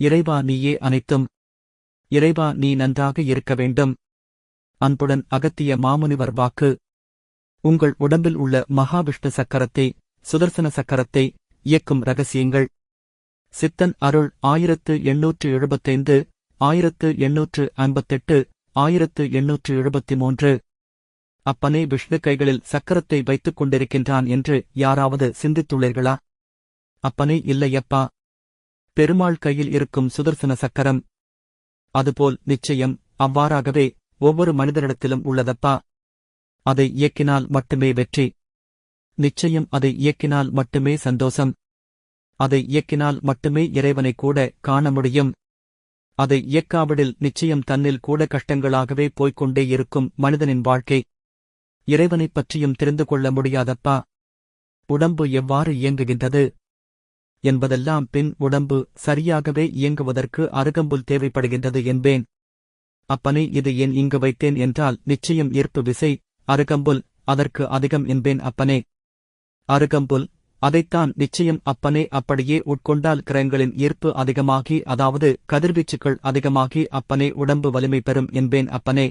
இறைவா நீயே அனைத்தும். இறைவா நீ நன்றாக இருக்க வேண்டும். அன்புடன் அகத்திய மாமுனிவர் வாக்கு. உங்கள் உடம்பில் உள்ள மகாவிஷ்ணு சக்கரத்தை சுதர்சன சக்கரத்தை இயக்கும் ரகசியங்கள். சித்தன் அருள் ஆயிரத்து எண்ணூற்று எழுபத்தைந்து ஆயிரத்து எண்ணூற்று ஐம்பத்தெட்டு ஆயிரத்து எண்ணூற்று எழுபத்தி மூன்று அப்பனே விஷ்ணு கைகளில் சக்கரத்தை வைத்துக் கொண்டிருக்கின்றான் என்று யாராவது சிந்தித்துள்ளீர்களா? அப்பனே இல்லையப்பா. பெருமாள் கையில் இருக்கும் சுதர்சன சக்கரம். அதுபோல் நிச்சயம் அவ்வாறாகவே ஒவ்வொரு மனிதரிடத்திலும் உள்ளதப்பா? அதை இயக்கினால் மட்டுமே வெற்றி. நிச்சயம் அதை இயக்கினால் மட்டுமே சந்தோஷம். அதை இயக்கினால் மட்டுமே இறைவனை கூட காண முடியும். அதை இயக்காவிடில் நிச்சயம் தன்னில் கூட கஷ்டங்களாகவே போய்க் கொண்டே இருக்கும் மனிதனின் வாழ்க்கை. இறைவனைப் பற்றியும் தெரிந்து கொள்ள முடியாதப்பா? உடம்பு எவ்வாறு இயங்குகின்றது? என்பதெல்லாம் பின் உடம்பு சரியாகவே இயங்குவதற்கு அருகம்புல் தேவைப்படுகின்றது என்பேன். அப்பனே இது ஏன் இங்கு வைத்தேன் என்றால் நிச்சயம் ஈர்ப்பு விசை அருகம்புல் அதற்கு அதிகம் என்பேன் அப்பனே. அருகம்புல் அதைத்தான் நிச்சயம் அப்பனே அப்படியே உட்கொண்டால் கிரகங்களின் ஈர்ப்பு அதிகமாகி அதாவது கதிர்வீச்சுக்கள் அதிகமாகி அப்பனே உடம்பு வலிமை பெறும் என்பேன் அப்பனே.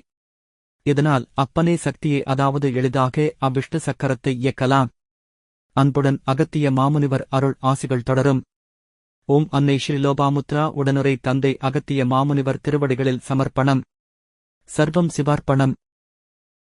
இதனால் அப்பனே சக்தியை அதாவது எளிதாக அவ்விஷ்ணு சக்கரத்தை இயக்கலாம். அன்புடன் அகத்திய மாமுனிவர் அருள் ஆசிகள் தொடரும். ஓம் அன்னை ஸ்ரீலோபாமுத்ரா உடனுரை தந்தை அகத்திய மாமுனிவர் திருவடிகளில் சமர்ப்பணம். சர்வம் சிவார்ப்பணம்.